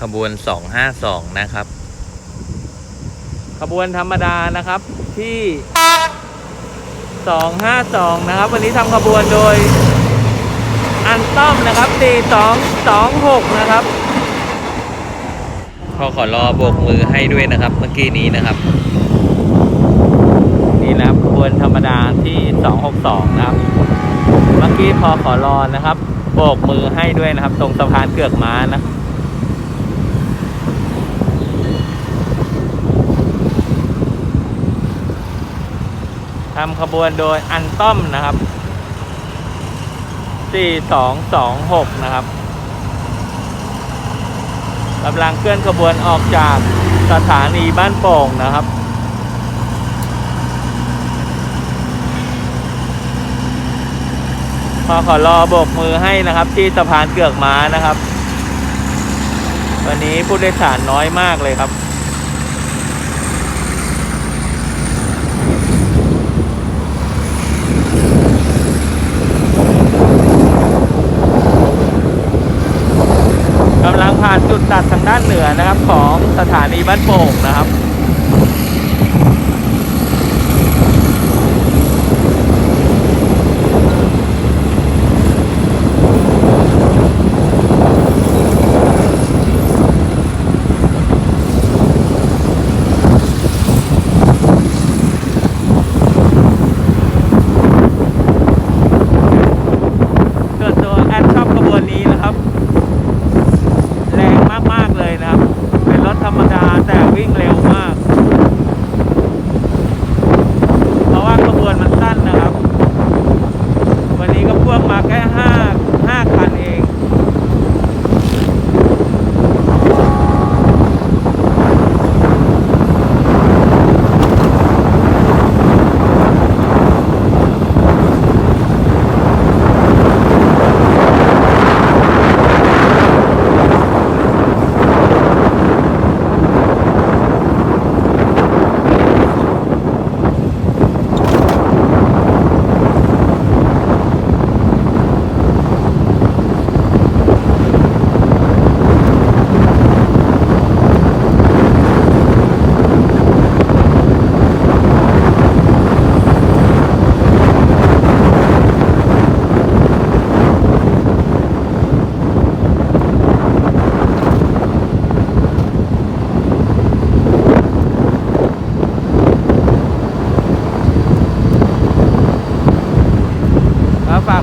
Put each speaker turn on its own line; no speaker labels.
ขบวน 252 นะครับ
ขบวนธรรมดานะครับที่ 252 นะครับ วันนี้ทำขบวนโดยอันต้อมนะครับ 4226 นะครับ
พอขอรอโบกมือให้ด้วยนะครับ เมื่อกี้นี้นะครับ
นี่นะครับขบวนธรรมดาที่ 262 นะครับ เมื่อกี้พอขอรอนะครับ โบกมือให้ด้วยนะครับ ตรงสะพานเกือกม้านะำขบวนโดยอันต้อมนะครับ 4226 นะครับกำลังเคลื่อนขบวนออกจากสถานีบ้านโป่งนะครับ พอขอรอโบกมือให้นะครับที่สะพานเกือกม้านะครับ วันนี้ผู้โดยสารน้อยมากเลยครับ กำลังผ่านจุ ด้านเหนือนะครับของสถานีบ้านโป่งนะครับ ส่วนตัวแอดชอบขบวนนี้นะครับ แรงมาก ๆ เลยนะครับ เป็นรถธรรมดาแต่วิ่งเร็วมาก เพราะว่าขบวนมันสั้นนะครับ วันนี้ก็พ่วงมาแค่ห้าห้าคันเอง ก็ฝาก